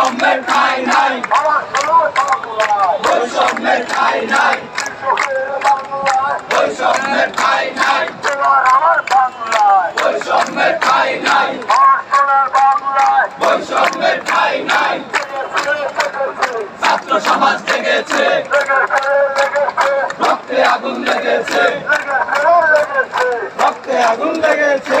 বৈষম্যের ঠাই নাই। বৈষম্যের ঠাই নাই। বৈষম্যের ঠাই নাই। বৈষম্যের ঠাই নাই। বৈষম্যের ঠাই নাই। ছাত্র সমাজ জেগেছে রক্তে আগুন লেগেছে। রক্তে আগুন লেগেছে।